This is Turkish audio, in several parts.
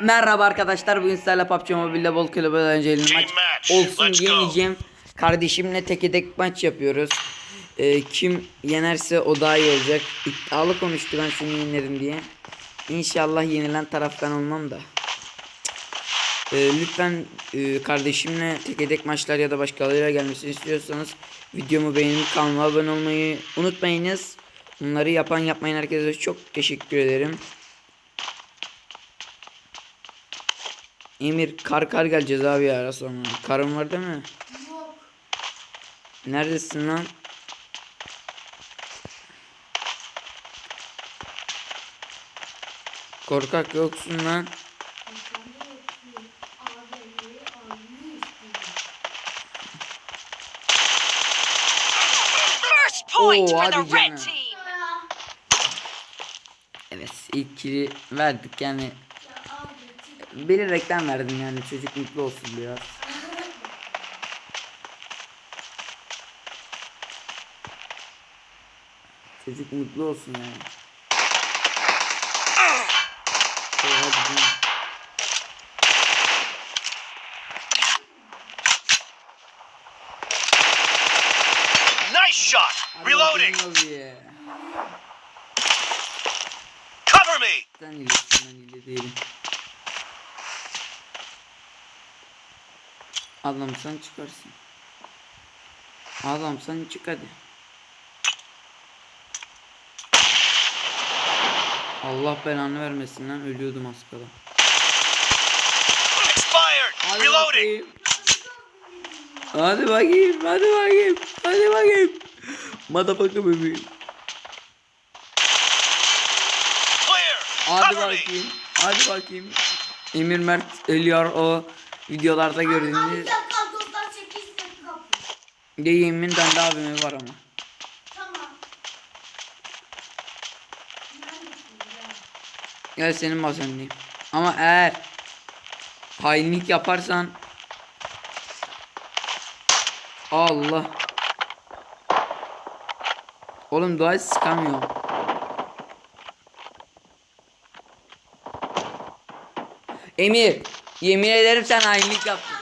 Merhaba arkadaşlar bugün sizlerle PUBG Mobile'de bol kulübü önceliğini Team maç olsun diyemeyeceğim. Kardeşimle teke tek maç yapıyoruz. Ee, kim yenerse o daha iyi olacak. İddialı konuştu ben seni yenerim diye. İnşallah yenilen taraftan olmam da. Ee, lütfen e, kardeşimle teke tek maçlar ya da başkalarıyla gelmesini istiyorsanız videomu beğenip kanalıma abone olmayı unutmayınız. Bunları yapan yapmayan herkese çok teşekkür ederim. Emir kar kar geleceğiz abi ya ara sonra. Karın var değil mi? Yok. Neredesin lan? Korkak yoksun lan. Point Oo, for the red team. Evet ilk kili verdik yani. Çık. Bilerekten verdim yani çocuk mutlu olsun biraz. Çocuk mutlu olsun yani. Canım. Nice shot. Reloading. Cover me. Sen iyisin ben iyi sen çıkarsın. Adam sen çık hadi. Allah belanı vermesin lan ölüyordum az kala. Hadi bakayım. Hadi bakayım, hadi bakayım, hadi bakayım. Motherfucker bebeğim. Hadi bakayım, hadi bakayım. Emir Mert ölüyor o videolarda gördüğünüz. Deyimin bende abimi var ama. Tamam. Gel senin masandayım. Ama eğer hainlik yaparsan Allah. Oğlum dua et sıkamıyorum. Emir, yemin ederim sen hainlik yaptın.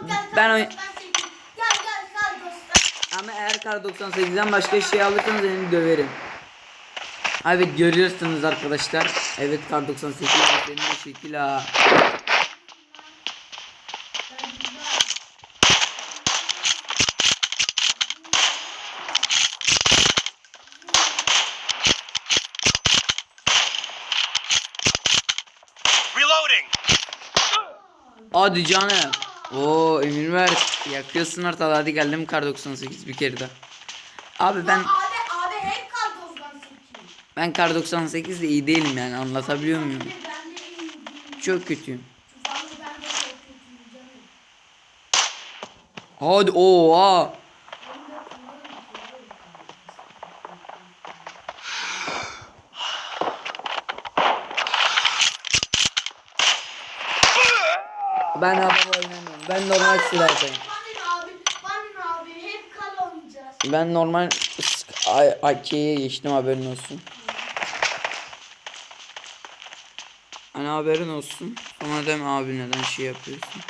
Kal Ben o- dostlar 8. Gel gel kal dostlar. Ama eğer kar 98'den başka şey alırsanız seni döverim. Evet görüyorsunuz arkadaşlar. Evet kar 98 senin o şekil ha. Reloading. Hadi canım. Oo Emir Mert yakıyorsun ortalığı hadi geldim kar 98 bir kere daha. Abi ben Abi abi hep kal dostlar 8. ben kar 98 de iyi değilim yani anlatabiliyor muyum? Ben de iyi değilim. Çok kötüyüm. Hadi oha. Ben araba oynamıyorum. Ben normal oynayacağız. Ben normal AK'ye geçtim haberin olsun. Hani haberin olsun. Sonra deme abi neden şey yapıyorsun.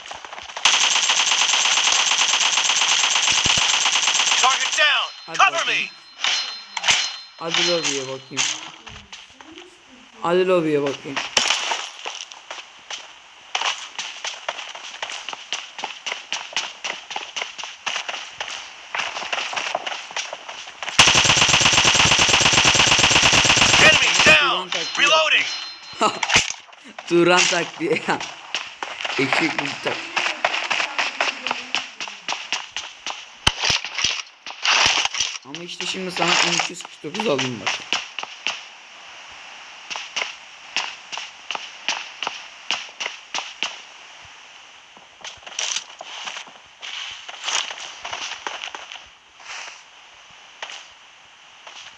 Hadi bakayım. Hadi lobiye bakayım. Hadi lobiye bakayım. Enemy down. Ulan taktiği Reloading. Turan taktiği ya. Eşek bir tak. Ama işte şimdi sana 1349 alayım bak.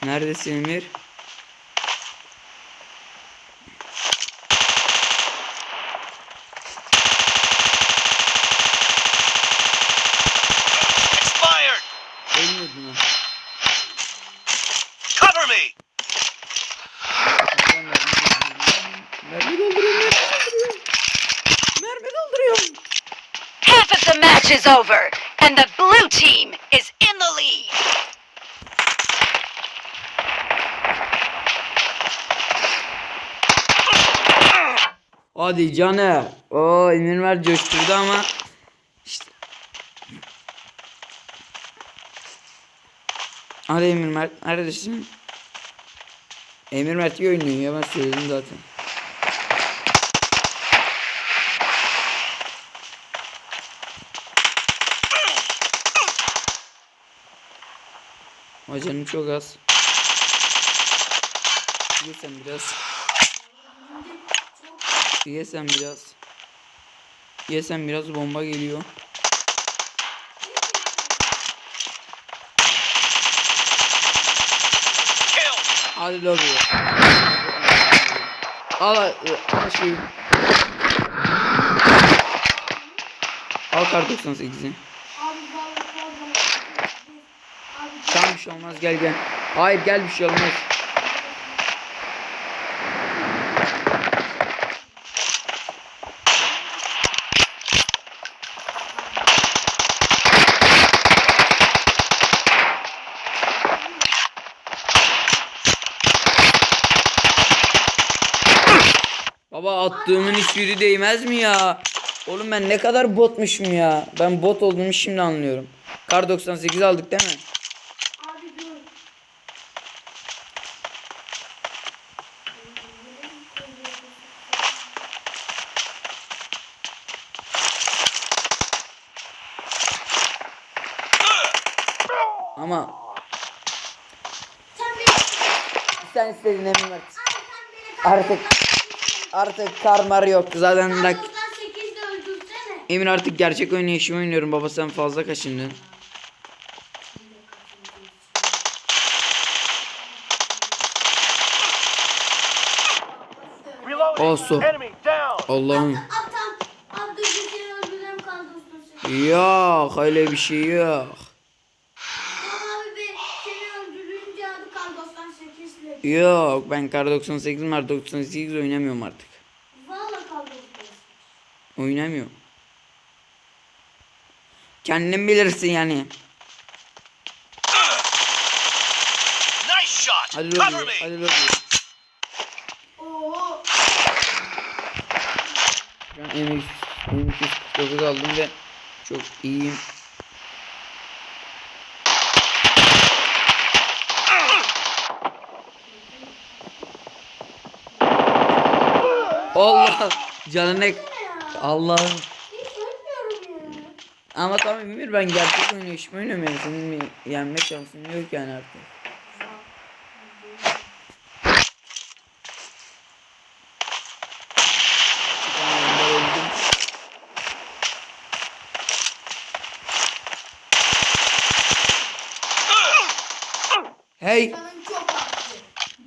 Neredesin Emir? Expired. Ölmüyordun ha. Cover me. Nerede dolduruyorum? Nerede dolduruyorum? The match is over, and the blue team is in the lead. Hadi canım. Oo Emirmer coşturdu ama işte. Hadi Emir Mert neredesin? Emir Mert iyi oynuyor ya ben söyledim zaten. Ama canım çok az. Yesem biraz. Yesem biraz. Yesem biraz bomba geliyor. Hadi lobi. Al al şeyi. Al kar 98'i. Tamam bir şey olmaz gel gel. Hayır gel bir şey olmaz. Baba attığımın hiçbiri değmez mi ya? Oğlum ben ne kadar botmuşum ya. Ben bot olduğumu şimdi anlıyorum. Kar 98 aldık değil mi? abi dur. Ama Sen istedin Emin beni Artık artık karmar yok. Zaten bak 98'de öldürsene. Emin artık gerçek oynayışımı oynuyorum baba sen fazla kaşındın. Olsun. Allah'ım. Ustası. Yok öyle bir şey yok. Tamam abi be seni öldürünce adı kar 98 ile. Yok ben kar 98 var 98 oynamıyorum artık. Valla kar 98. Oynamıyorum. Kendin bilirsin yani. Nice shot. Hadi Cover me. Hadi lobi. Oo. Ben M2 M249 aldım ve çok iyiyim. Allah canına Allah'ım. Ama tamam Emir ben gerçek oynayışımı oynuyorum yani senin yenme şansın yok yani artık. Hey Canın.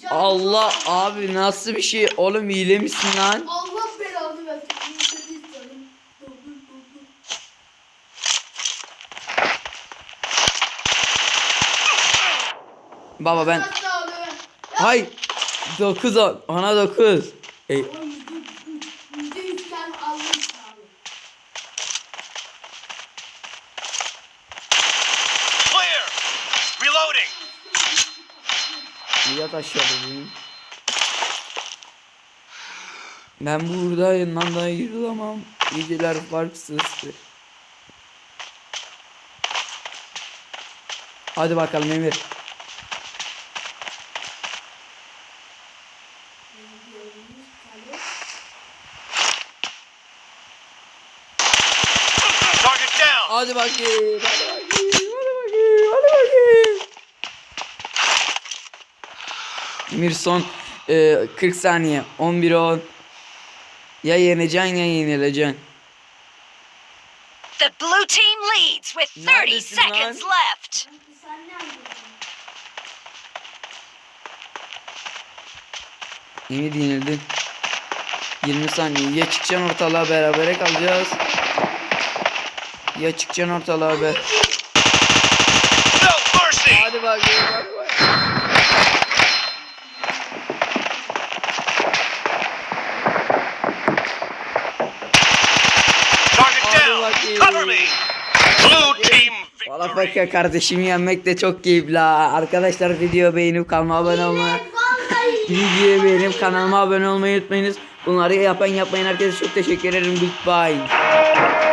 Canın Allah abi nasıl bir şey oğlum hile misin lan? Allah belanı versin. İstediğin canım. Doldur doldur. Baba ben hay 9 ona 9. Ey. Yat aşağı bebeğim. Ben burada yanından da ayrılamam. Geceler farksızdır. Hadi bakalım Emir. Hadi bakayım. Hadi bakayım. Hadi bakayım. Hadi bakayım. Emir son e, 40 saniye. 11 10. Ya yeneceksin ya yenileceksin. The blue team leads with 30 Neredesin lan? seconds left. Emir yenildin. 20 saniye. Ya çıkacaksın ortalığa berabere kalacağız. Ya çıkacaksın ortalığa be. No mercy. Hadi me. Blue team Valla fakir kardeşimi yenmek de çok keyifli ha. Arkadaşlar video beğenip kanalıma abone olmayı. Videoyu beğenip kanalıma abone olmayı unutmayınız. Bunları yapan yapmayın herkese çok teşekkür ederim. Goodbye.